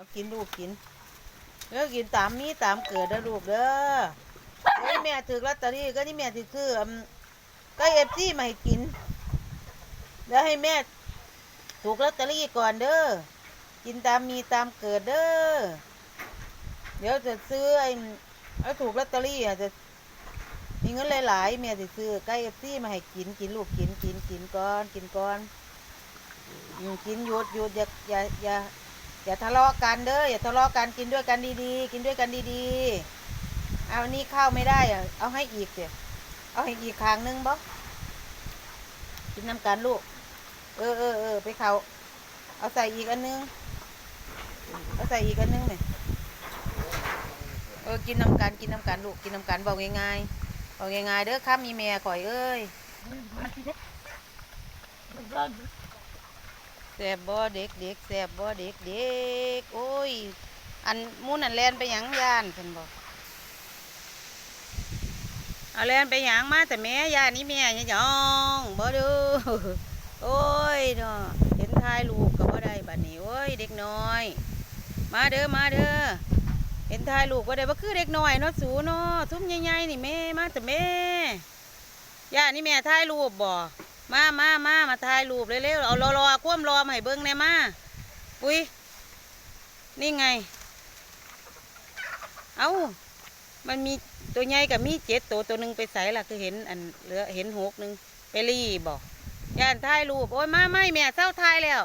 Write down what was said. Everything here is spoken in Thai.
เอากินลูกกินเด้อกินตามมีตามเกิดเด้อลูกเด้อเฮ้ยแม่ถือลอตเตอรี่ก็นี่แม่ถือซื้อก็เอฟซีมาให้กินแล้วให้แม่ถูกลอตเตอรี่ก่อนเด้อกินตามมีตามเกิดเด้อเดี๋ยวจะซื้อไอ้เอาถูกลอตเตอรี่อะจะมีเงินหลายๆแม่จะซื้อใกล้เอฟซีมาให้กินกินลูกกินกินกินก่อน กินก่อนกินหยุดหยุดอย่าอย่าอย่า อย่าทะเลาะกันเด้ออย่าทะเลาะกันกินด้วยกันดีๆ กินด้วยกันดีๆ เอานนี้ข้าวไม่ได้อะเอาให้อีกเสียเอาให้อีกครั้งนึงบ่กินน้ำกันลูก เออเออเออไปเขาเอาใส่อีกอันนึง เอาใส่อีกอันนึงเนี่ยเออกินน้ำกันกินน้ำกันลูกกินน้ำกันบอกง่ายๆบอกง่ายๆเด้อข้ามีแม่ข่อยเอ้ย แสบบ่เด็กเด็กแสบบ่เด็กเด็กโอ้ย อันมูนันแลนไปหยังย่านเพิ่นบอกเอาแลนไปหยังมาแต่แม่ย่านี่แม่ยังยองบ่ดูโอ้ยเนาะเห็นทายลูกก็บ่ได้บัดนี้โอ้ยเด็กน้อย มาเด้อมาเด้อเห็นทายลูกบ่ได้บ่คือเด็กน้อยเนาะสูเนาะทุ่มใหญ่ๆนี่แม่มาแต่แม่ย่านี่แม่ทายรูปบ่ มามามามาทายรูปเร็วๆเอารอๆคว่ำรอมาให้เบิ้งแน่มาอุ้ยนี่ไง เอามันมีตัวใหญ่กับมีเจ็ดตัวตัวหนึ่งไปใส่ละคือเห็นอันเหลือเห็นหกหนึ่งไปรีบอกย่านถ่ายรูปโอ้ยมาไม่แม่เศร้าถ่ายแล้ว